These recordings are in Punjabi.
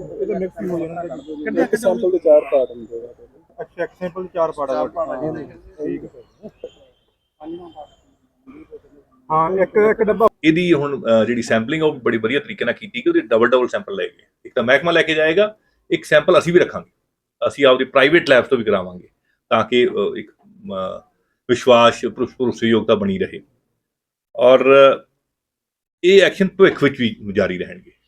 ਇਹਦੇ ਮਿਕਸ ਹੋ ਜਾਣਾ। ਕਿੰਨੇ ਇੱਕ ਸੈਂਪਲ ਦੇ ਚਾਰ ਪਾਰਟ ਹੁੰਦੇ ਆ। ਅੱਛਾ ਐਕਸੈਂਪਲ ਚਾਰ ਪਾੜਾ ਠੀਕ ਹੈ। ਹਾਂ। ਇੱਕ ਇੱਕ ਡੱਬਾ। ਇਹਦੀ ਹੁਣ ਅਹ, ਜਿਹੜੀ ਸੈਂਪਲਿੰਗ ਉਹ ਬੜੀ ਵਧੀਆ ਤਰੀਕੇ ਨਾਲ ਕੀਤੀ ਕਿ ਉਹਦੇ ਡਬਲ ਡਬਲ ਸੈਂਪਲ ਲੈ ਗਏ। ਇੱਕ ਤਾਂ ਮਹਿਕਮਾ ਲੈ ਕੇ ਜਾਏਗਾ ਇੱਕ ਸੈਂਪਲ ਅਸੀਂ ਵੀ ਰੱਖਾਂਗੇ। ਅਸੀਂ ਆਪਦੀ ਪ੍ਰਾਈਵੇਟ ਲੈਬਸ ਤੋਂ ਵੀ ਕਰਾਵਾਂਗੇ ਤਾਂ ਕਿ ਇੱਕ ਵਿਸ਼ਵਾਸ ਭਰੋਸ- ਭਰੋਸੇਯੋਗਤਾ ਬਣੀ ਰਹੇ। ਔਰ ਇਹ ਐਕਸ਼ਨ ਭਵਿੱਖ ਵਿੱਚ ਵੀ ਜਾਰੀ ਰਹਿਣਗੇ।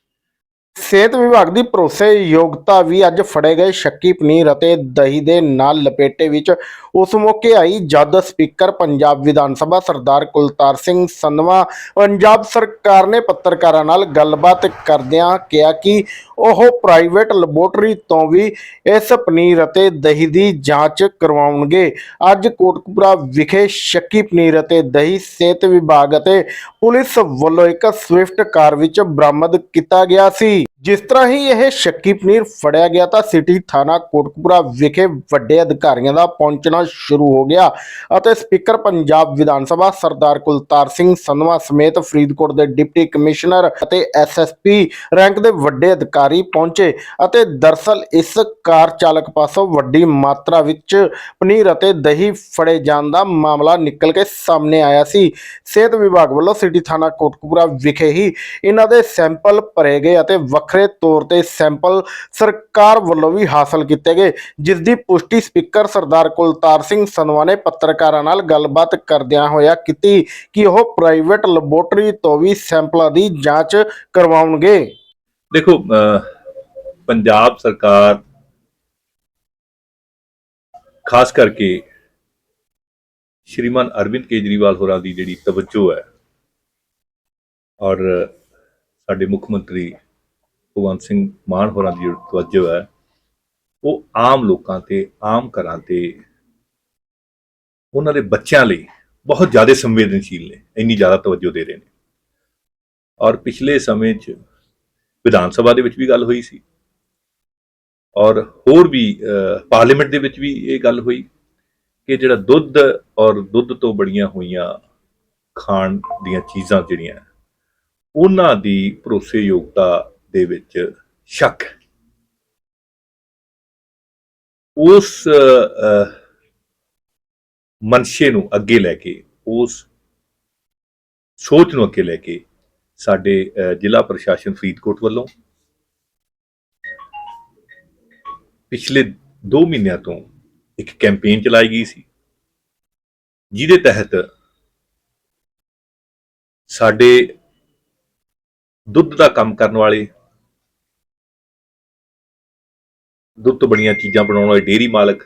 ਸਿਹਤ ਵਿਭਾਗ ਦੀ ਭਰੋਸੇਯੋਗਤਾ ਵੀ ਅੱਜ ਫੜੇ ਗਏ। ਸ਼ੱਕੀ ਪਨੀਰ ਅਤੇ ਦਹੀਂ ਦੇ ਨਾਲ ਲਪੇਟੇ ਵਿੱਚ ਉਸ ਮੌਕੇ ਆਈ ਜਦ ਸਪੀਕਰ ਪੰਜਾਬ ਵਿਧਾਨ ਸਭਾ ਸਰਦਾਰ ਕੁਲਤਾਰ ਸਿੰਘ ਸੰਧਵਾ ਪੰਜਾਬ ਸਰਕਾਰ ਨੇ ਪੱਤਰਕਾਰਾਂ ਨਾਲ ਗੱਲਬਾਤ ਕਰਦਿਆਂ ਕਿਹਾ ਕਿ ਉਹ ਪ੍ਰਾਈਵੇਟ ਲੈਬੋਰਟਰੀ ਤੋਂ ਵੀ ਇਸ ਪਨੀਰ ਅਤੇ ਦਹੀਂ ਦੀ ਜਾਂਚ ਕਰਵਾਉਣਗੇ। ਅੱਜ ਕੋਟਕਪੂਰਾ ਵਿਖੇ ਸ਼ੱਕੀ ਪਨੀਰ ਅਤੇ ਦਹੀਂ ਸਿਹਤ ਵਿਭਾਗ ਅਤੇ ਪੁਲਿਸ ਵੱਲੋਂ ਇੱਕ ਸਵਿਫਟ ਕਾਰ ਵਿੱਚ ਬਰਾਮਦ ਕੀਤਾ ਗਿਆ ਸੀ। ਜਿਸ ਤਰ੍ਹਾਂ ਹੀ ਇਹ ਸ਼ੱਕੀ ਪਨੀਰ ਫੜਿਆ ਗਿਆ ਤਾਂ ਸਿਟੀ ਥਾਣਾ ਕੋਟਕਪੂਰਾ ਵਿਖੇ ਵੱਡੇ ਅਧਿਕਾਰੀਆਂ ਦਾ ਪਹੁੰਚਣਾ ਸ਼ੁਰੂ ਹੋ ਗਿਆ ਅਤੇ ਸਪੀਕਰ ਪੰਜਾਬ ਵਿਧਾਨ ਸਭਾ ਸਰਦਾਰ ਕੁਲਤਾਰ ਸਿੰਘ ਸੰਧਵਾ ਸਮੇਤ ਫਰੀਦਕੋਟ ਦੇ ਡਿਪਟੀ ਕਮਿਸ਼ਨਰ ਅਤੇ ਐਸਐਸਪੀ ਰੈਂਕ ਦੇ ਵੱਡੇ ਅਧਿਕਾਰੀ ਪਹੁੰਚੇ ਅਤੇ ਦਰਸਲ ਇਸ ਕਾਰ ਚਾਲਕ ਪਾਸੋਂ ਵੱਡੀ ਮਾਤਰਾ ਵਿੱਚ ਪਨੀਰ ਅਤੇ ਦਹੀਂ ਫੜੇ ਜਾਣ ਦਾ ਮਾਮਲਾ ਨਿਕਲ ਕੇ ਸਾਹਮਣੇ ਆਇਆ ਸੀ। ਸਿਹਤ ਵਿਭਾਗ ਵੱਲੋਂ ਸਿਟੀ ਥਾਣਾ ਕੋਟਕਪੂਰਾ ਵਿਖੇ ਹੀ ਇਹਨਾਂ ਦੇ ਸੈਂਪਲ ਭਰੇ ਗਏ ਅਤੇ ਵੱਖਰੇ ਤੌਰ ਤੇ ਸੈਂਪਲ ਸਰਕਾਰ ਵੱਲੋਂ ਵੀ ਹਾਸਲ ਕੀਤੇ ਗਏ ਜਿਸ ਦੀ ਪੁਸ਼ਟੀ ਸਪੀਕਰ ਸਰਦਾਰ ਕੁਲਤਾਰ ਸਿੰਘ ਸੰਧਵਾ ਨੇ ਪੱਤਰਕਾਰਾਂ ਨਾਲ ਗੱਲਬਾਤ ਕਰਦਿਆਂ ਹੋਇਆ ਕੀਤੀ ਕਿ ਉਹ ਪ੍ਰਾਈਵੇਟ ਲੈਬੋਰਟਰੀ ਤੋਂ ਵੀ ਸੈਂਪਲਾਂ ਦੀ ਜਾਂਚ ਕਰਵਾਉਣਗੇ। ਦੇਖੋ ਪੰਜਾਬ ਸਰਕਾਰ ਖਾਸ ਕਰਕੇ ਸ਼੍ਰੀਮਾਨ ਅਰਵਿੰਦ ਕੇਜਰੀਵਾਲ ਹੋਰਾਂ ਦੀ ਜਿਹੜੀ ਤਵੱਜੋ ਹੈ ਔਰ ਸਾਡੇ ਮੁੱਖ ਮੰਤਰੀ ਭਗਵੰਤ ਸਿੰਘ ਮਾਨ ਹੋਰਾਂ ਦੀ ਜਿਹੜੀ ਤਵੱਜੋ ਹੈ, ਉਹ ਆਮ ਲੋਕਾਂ ਤੇ, ਆਮ ਘਰਾਂ ਤੇ, ਉਹਨਾਂ ਦੇ ਬੱਚਿਆਂ ਲਈ ਬਹੁਤ ਜ਼ਿਆਦਾ ਸੰਵੇਦਨਸ਼ੀਲ ਨੇ, ਇੰਨੀ ਜ਼ਿਆਦਾ ਤਵੱਜੋ ਦੇ ਰਹੇ ਨੇ। ਔਰ ਪਿਛਲੇ ਸਮੇਂ 'ਚ ਵਿਧਾਨ ਸਭਾ ਦੇ ਵਿੱਚ ਵੀ ਗੱਲ ਹੋਈ ਸੀ। ਔਰ ਹੋਰ ਵੀ ਪਾਰਲੀਮੈਂਟ ਦੇ ਵਿੱਚ ਵੀ ਇਹ ਗੱਲ ਹੋਈ ਕਿ ਜਿਹੜਾ ਦੁੱਧ ਔਰ ਦੁੱਧ ਤੋਂ ਬੜੀਆਂ ਹੋਈਆਂ ਖਾਣ ਦੀਆਂ ਚੀਜ਼ਾਂ ਜਿਹੜੀਆਂ, ਉਹਨਾਂ ਦੀ ਭਰੋਸੇਯੋਗਤਾ ਦੇ ਵਿੱਚ ਸ਼ੱਕ। ਉਸ ਅਹ, ਮਨਸ਼ੇ ਨੂੰ ਅੱਗੇ ਲੈ ਕੇ ਉਸ ਸੋਚ ਨੂੰ ਅੱਗੇ ਲੈ ਕੇ ਸਾਡੇ ਜ਼ਿਲ੍ਹਾ ਪ੍ਰਸ਼ਾਸਨ ਫਰੀਦਕੋਟ ਵੱਲੋਂ ਪਿਛਲੇ 2 ਮਹੀਨਿਆਂ ਤੋਂ ਇੱਕ ਕੈਂਪੇਨ ਚਲਾਈ ਗਈ ਸੀ ਜਿਹਦੇ ਤਹਿਤ ਸਾਡੇ ਦੁੱਧ ਦਾ ਕੰਮ ਕਰਨ ਵਾਲੇ ਦੁੱਧ ਤੋਂ ਬਣੀਆਂ ਚੀਜ਼ਾਂ ਬਣਾਉਣ ਵਾਲੇ ਡੇਅਰੀ ਮਾਲਕ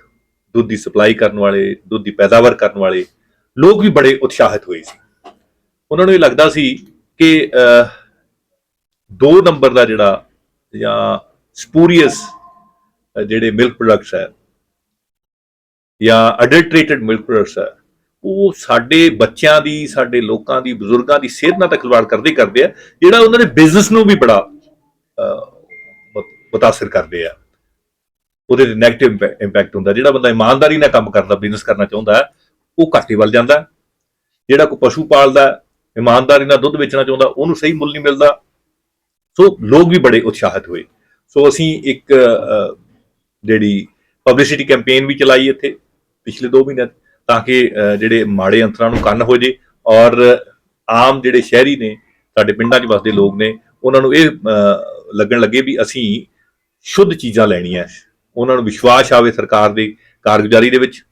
ਦੁੱਧ ਦੀ ਸਪਲਾਈ ਕਰਨ ਵਾਲੇ ਦੁੱਧ ਦੀ ਪੈਦਾਵਾਰ ਕਰਨ ਵਾਲੇ ਲੋਕ ਵੀ ਬੜੇ ਉਤਸ਼ਾਹਿਤ ਹੋਏ ਸੀ। ਉਹਨਾਂ ਨੂੰ ਇਹ ਲੱਗਦਾ ਸੀ ਕਿ ਅਹ, ਦੋ ਨੰਬਰ ਦਾ ਜਿਹੜਾ ਜਾਂ ਸਪੂਰੀਅਸ ਜਿਹੜੇ ਮਿਲਕ ਪ੍ਰੋਡਕਟਸ ਹੈ ਜਾਂ ਅਡਲਟਰੇਟਡ ਮਿਲਕ ਪ੍ਰੋਡਕਟਸ ਹੈ ਉਹ ਸਾਡੇ ਬੱਚਿਆਂ ਦੀ ਸਾਡੇ ਲੋਕਾਂ ਦੀ ਬਜ਼ੁਰਗਾਂ ਦੀ ਸਿਹਤ ਨਾਲ ਤਾਂ ਖਿਲਵਾੜ ਕਰਦੇ ਕਰਦੇ ਆ ਜਿਹੜਾ ਉਹਨਾਂ ਦੇ ਬਿਜ਼ਨਸ ਨੂੰ ਵੀ ਬੜਾ ਮਤਾਸਰ ਕਰਦੇ ਆ। ਉਹਦੇ ਤੇ 네ਗੇਟਿਵ ਇੰਪੈਕਟ ਹੁੰਦਾ। ਜਿਹੜਾ ਬੰਦਾ ਇਮਾਨਦਾਰੀ ਨਾਲ ਕੰਮ ਕਰਦਾ ਬਿਜ਼ਨਸ ਕਰਨਾ ਚਾਹੁੰਦਾ ਹੈ, ਉਹ ਘਾਟੇ ਵੱਲ ਜਾਂਦਾ। ਜਿਹੜਾ ਕੋਈ ਪਸ਼ੂ ਪਾਲਦਾ ਇਮਾਨਦਾਰੀ ਨਾਲ ਦੁੱਧ ਵੇਚਣਾ ਚਾਹੁੰਦਾ ਉਹਨੂੰ ਸਹੀ ਮੁੱਲ ਨਹੀਂ ਮਿਲਦਾ। ਸੋ ਲੋਕ ਵੀ ਬੜੇ ਉਤਸ਼ਾਹਿਤ ਹੋਏ। ਸੋ ਅਸੀਂ ਇੱਕ ਜਿਹੜੀ ਪਬਲਿਸਿਟੀ ਕੈਂਪੇਨ ਵੀ ਚਲਾਈ ਇੱਥੇ ਪਿਛਲੇ 2 ਮਹੀਨਿਆਂ 'ਚ, ਤਾਂ ਕਿ ਜਿਹੜੇ ਮਾੜੇ ਅੰਤਰਾਂ ਨੂੰ ਕੰਨ ਹੋ ਜੇ ਔਰ ਆਮ ਜਿਹੜੇ ਸ਼ਹਿਰੀ ਨੇ ਸਾਡੇ ਪਿੰਡਾਂ 'ਚ ਵਸਦੇ ਲੋਕ ਨੇ ਉਹਨਾਂ ਨੂੰ ਇਹ ਲੱਗਣ ਲੱਗੇ ਵੀ ਅਸੀਂ ਸ਼ੁੱਧ ਚੀਜ਼ਾਂ ਲੈਣੀਆਂ। ਉਹਨਾਂ ਨੂੰ ਵਿਸ਼ਵਾਸ ਆਵੇ ਸਰਕਾਰ ਦੀ ਕਾਰਗੁਜ਼ਾਰੀ ਦੇ ਵਿੱਚ।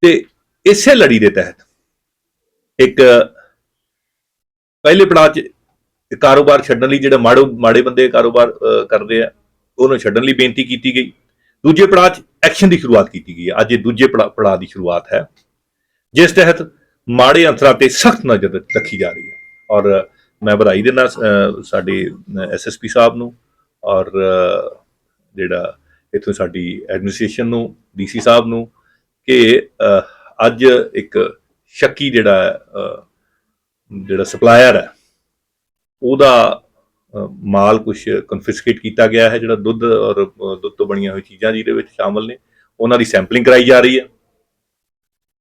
ਤੇ ਇਸੇ ਲੜੀ ਦੇ ਤਹਿਤ ਇੱਕ ਪਹਿਲੇ ਪੜਾਅ 'ਚ ਕਾਰੋਬਾਰ ਛੱਡਣ ਲਈ ਜਿਹੜੇ ਮਾੜੇ ਮਾੜੇ ਬੰਦੇ ਕਾਰੋਬਾਰ ਕਰਦੇ ਆ ਉਹਨੂੰ ਛੱਡਣ ਲਈ ਬੇਨਤੀ ਕੀਤੀ ਗਈ। ਦੂਜੇ ਪੜਾਅ 'ਚ ਐਕਸ਼ਨ ਦੀ ਸ਼ੁਰੂਆਤ ਕੀਤੀ ਗਈ ਹੈ ਅੱਜ ਇਹ ਦੂਜੇ ਪੜਾ- ਪੜਾਅ ਦੀ ਸ਼ੁਰੂਆਤ ਹੈ। ਜਿਸ ਤਹਿਤ ਮਾੜੇ ਅੰਤਰਾਂ ਤੇ ਸਖਤ ਨਜ਼ਰ ਰੱਖੀ ਜਾ ਰਹੀ ਹੈ। ਔਰ ਮੈਂ ਵਧਾਈ ਦਿੰਦਾ ਅਹ, ਸਾਡੇ ਐਸਐਸਪੀ ਸਾਹਿਬ ਨੂੰ ਔਰ ਜਿਹੜਾ ਇੱਥੋਂ ਸਾਡੀ ਐਡਮਿਨਿਸਟ੍ਰੇਸ਼ਨ ਨੂੰ ਡੀਸੀ ਸਾਹਿਬ ਨੂੰ ਕਿ ਅੱਜ ਇੱਕ ਸ਼ੱਕੀ ਜਿਹੜਾ ਜਿਹੜਾ ਸਪਲਾਇਰ ਹੈ, ਉਹਦਾ ਮਾਲ ਕੁਝ ਕਨਫਿਸਕੇਟ ਕੀਤਾ ਗਿਆ ਹੈ, ਜਿਹੜਾ ਦੁੱਧ ਔਰ ਦੁੱਧ ਤੋਂ ਬਣੀਆਂ ਹੋਈ ਚੀਜ਼ਾਂ ਜਿਹਦੇ ਵਿੱਚ ਸ਼ਾਮਲ ਨੇ, ਉਹਨਾਂ ਦੀ ਸੈਂਪਲਿੰਗ ਕਰਾਈ ਜਾ ਰਹੀ ਹੈ।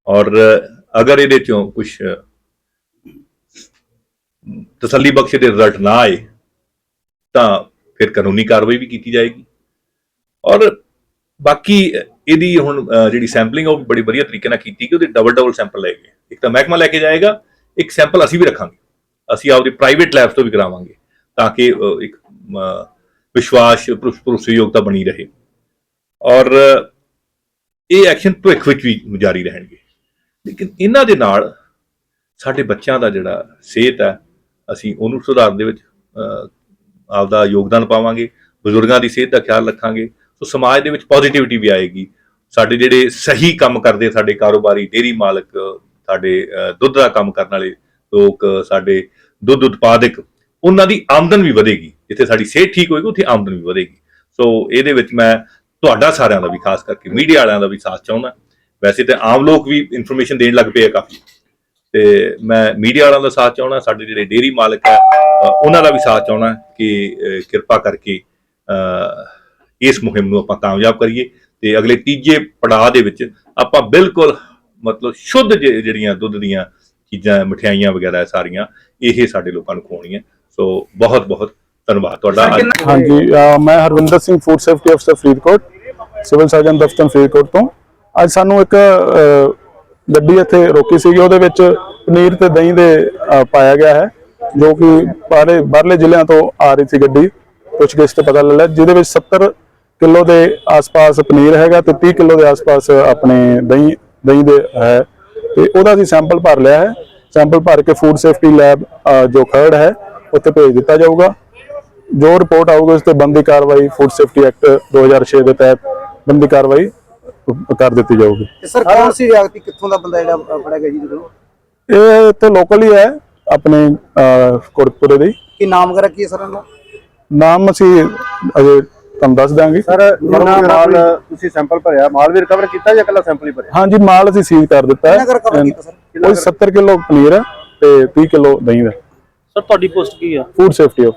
ਔਰ, ਅਗਰ ਇਹਦੇ ਚੋਂ ਕੁਝ ਤਸੱਲੀ ਬਖਸ਼ ਦੇ ਰਿਜ਼ਲਟ ਨਾ ਆਏ, ਤਾਂ ਫਿਰ ਕਾਨੂੰਨੀ ਕਾਰਵਾਈ ਵੀ ਕੀਤੀ ਜਾਏਗੀ। ਔਰ ਬਾਕੀ ਇਹਦੀ ਹੁਣ ਜਿਹੜੀ ਸੈਂਪਲਿੰਗ ਉਹ ਬੜੀ ਵਧੀਆ ਤਰੀਕੇ ਨਾਲ ਕੀਤੀ ਕਿ ਉਹਦੇ ਡਬਲ ਡਬਲ ਸੈਂਪਲ ਲਏ ਗਏ। ਇੱਕ ਤਾਂ ਮਹਿਕਮਾ ਲੈ ਕੇ ਜਾਏਗਾ, ਇੱਕ ਸੈਂਪਲ ਅਸੀਂ ਵੀ ਰੱਖਾਂਗੇ। ਅਸੀਂ ਆਪਦੇ ਪ੍ਰਾਈਵੇਟ ਲੈਬਸ ਤੋਂ ਵੀ ਕਰਾਵਾਂਗੇ, ਤਾਂ ਕਿ ਇੱਕ ਵਿਸ਼ਵਾਸ ਭਰੋਸੇਯੋਗਤਾ ਬਣੀ ਰਹੇ। ਔਰ ਇਹ ਐਕਸ਼ਨ ਭਵਿੱਖ ਵਿੱਚ ਵੀ ਜਾਰੀ ਰਹਿਣਗੇ। ਲੇਕਿਨ ਇਹਨਾਂ ਦੇ ਨਾਲ ਸਾਡੇ ਬੱਚਿਆਂ ਦਾ ਜਿਹੜਾ ਸਿਹਤ ਹੈ, ਅਸੀਂ ਉਹਨੂੰ ਸੁਧਾਰਨ ਦੇ ਵਿੱਚ ਆਪਦਾ ਯੋਗਦਾਨ ਪਾਵਾਂਗੇ, ਬਜ਼ੁਰਗਾਂ ਦੀ ਸਿਹਤ ਦਾ ਖਿਆਲ ਰੱਖਾਂਗੇ। ਸੋ ਸਮਾਜ ਦੇ ਵਿੱਚ ਪੋਜ਼ਿਟਿਵਿਟੀ ਵੀ ਆਏਗੀ। ਸਾਡੇ ਜਿਹੜੇ ਸਹੀ ਕੰਮ ਕਰਦੇ ਸਾਡੇ ਕਾਰੋਬਾਰੀ ਡੇਰੀ ਮਾਲਕ, ਸਾਡੇ ਦੁੱਧ ਦਾ ਕੰਮ ਕਰਨ ਵਾਲੇ ਲੋਕ, ਸਾਡੇ ਦੁੱਧ ਉਤਪਾਦਕ, ਉਹਨਾਂ ਦੀ ਆਮਦਨ ਵੀ ਵਧੇਗੀ। ਜਿੱਥੇ ਸਾਡੀ ਸਿਹਤ ਠੀਕ ਹੋਏਗੀ, ਉੱਥੇ ਆਮਦਨ ਵੀ ਵਧੇਗੀ। ਸੋ ਇਹਦੇ ਵਿੱਚ ਮੈਂ ਤੁਹਾਡਾ ਸਾਰਿਆਂ ਦਾ ਵੀ, ਖਾਸ ਕਰਕੇ ਮੀਡੀਆ ਵਾਲਿਆਂ ਦਾ ਵੀ ਸਾਥ ਚਾਹੁੰਦਾ। ਵੈਸੇ ਤੇ ਆਮ ਲੋਕ ਵੀ ਇਨਫੋਰਮੇਸ਼ਨ ਦੇਣ ਲੱਗ ਪਏ ਆ ਕਾਫੀ। ਤੇ ਮੈਂ ਮੀਡੀਆ ਵਾਲਿਆਂ ਦਾ ਸਾਥ ਚਾਹੁੰਦਾ, ਸਾਡੇ ਜਿਹੜੇ ਡੇਰੀ ਮਾਲਕ ਹੈ ਉਹਨਾਂ ਦਾ ਵੀ ਸਾਥ ਚਾਹੁੰਦਾ ਕਿ ਕਿਰਪਾ ਕਰਕੇ ਇਸ ਮੁਹਿੰਮ ਨੂੰ ਆਪਾਂ ਕਾਮਯਾਬ ਕਰੀਏ ਤੇ ਅਗਲੇ ਤੀਜੇ ਪੜਾਅ ਦੇ ਵਿੱਚ ਆਪਾਂ ਬਿਲਕੁਲ ਮਤਲਬ ਸ਼ੁੱਧ ਜਿਹੜੀਆਂ ਦੁੱਧ ਦੀਆਂ ਚੀਜ਼ਾਂ ਮਠਿਆਈਆਂ ਵਗੈਰਾ ਸਾਰੀਆਂ ਇਹ ਸਾਡੇ ਲੋਕਾਂ ਨੂੰ ਖਵਾਉਣੀਆਂ। ਸੋ ਬਹੁਤ ਬਹੁਤ ਧੰਨਵਾਦ। ਤੁਹਾਡਾ ਹਾਂਜੀ ਮੈਂ ਹਰਵਿੰਦਰ ਸਿੰਘ ਫੂਡ ਸੇਫਟੀ ਅਫਸਰ ਫਰੀਦਕੋਟ ਸਿਵਲ ਸਰਜਨ ਦਫ਼ਤਰ ਫਰੀਦਕੋਟ ਤੋਂ। ਅੱਜ ਸਾਨੂੰ ਇੱਕ ਗੱਡੀ ਇੱਥੇ ਰੋਕੀ ਸੀਗੀ। ਉਹਦੇ ਵਿੱਚ ਪਨੀਰ ਤੇ ਦਹੀਂ ਦੇ ਪਾਇਆ ਗਿਆ ਹੈ ਜੋ ਕਿ ਬਾਹਰੇ ਬਾਹਰਲੇ ਜ਼ਿਲ੍ਹਿਆਂ ਤੋਂ ਆ ਰਹੀ ਸੀ ਗੱਡੀ। ਪੁੱਛਗਿੱਛ ਤੇ ਪਤਾ ਲੱਗਾ ਜਿਹਦੇ ਵਿੱਚ 70 ਕਿਲੋ ਦੇ ਆਸ-ਪਾਸ ਪਨੀਰ ਹੈਗਾ ਤੇ 30 ਕਿਲੋ ਦੇ ਆਸ-ਪਾਸ ਆਪਣੇ ਦਹੀਂ ਦਹੀਂ ਦੇ ਹੈ। ਤੇ ਉਹਦਾ ਅਸੀਂ ਸੈਂਪਲ ਭਰ ਲਿਆ ਹੈ। ਸੈਂਪਲ ਭਰ ਕੇ ਫੂਡ ਸੇਫਟੀ ਲੈਬ ਜੋ ਖਰੜ ਹੈ ਉੱਥੇ ਭੇਜ ਦਿੱਤਾ ਜਾਊਗਾ। ਜੋ ਰਿਪੋਰਟ ਆਊਗੀ ਉਸ ਤੇ ਬੰਦੀ ਕਾਰਵਾਈ ਫੂਡ ਸੇਫਟੀ ਐਕਟ 2006 ਦੇ ਤਹਿਤ ਬੰਦੀ ਕਾਰਵਾਈ ਕਰ ਦਿੱਤੀ ਜਾਊਗੀ। ਸਰ ਕੌਣ ਸੀ ਵਿਅਕਤੀ? ਕਿੱਥੋਂ ਦਾ ਬੰਦਾ ਜਿਹੜਾ ਫੜਿਆ ਗਿਆ ਜੀ ਜਦੋਂ? ਇਹ ਤੇ ਲੋਕਲ ਹੀ ਹੈ ਆਪਣੇ ਅਹ, ਕੋਟਕਪੁਰੇ ਦੀ ਕੀ ਨਾਮ ਵਗੈਰਾ ਕੀ ਸਰ ਇਹਨਾਂ ਨਾਮ ਅਸੀਂ ਅਜੇ ਤੁਹਾਨੂੰ ਦੱਸ ਦਾਂਗੇ। ਸਰ ਜਿਹੜਾ ਮਾਲ ਤੁਸੀਂ ਸੈਂਪਲ ਭਰਿਆ ਮਾਲ ਵੀ ਰਿਕਵਰ ਕੀਤਾ ਜਾਂ ਇਕੱਲਾ ਸੈਂਪਲ ਹੀ ਭਰਿਆ? ਹਾਂਜੀ ਮਾਲ ਅਸੀਂ ਸੀਜ਼ ਕਰ ਦਿੱਤਾ। ਹੈ ਕਰ ਕਵਰ ਕੀਤਾ ਸਰ? ਉਹ 70 ਕਿਲੋ ਪਨੀਰ ਹੈ ਤੇ 30 ਕਿਲੋ ਦਹੀਂ ਦਾ। ਸਰ ਤੁਹਾਡੀ ਪੋਸਟ ਕੀ ਆ? Food safety of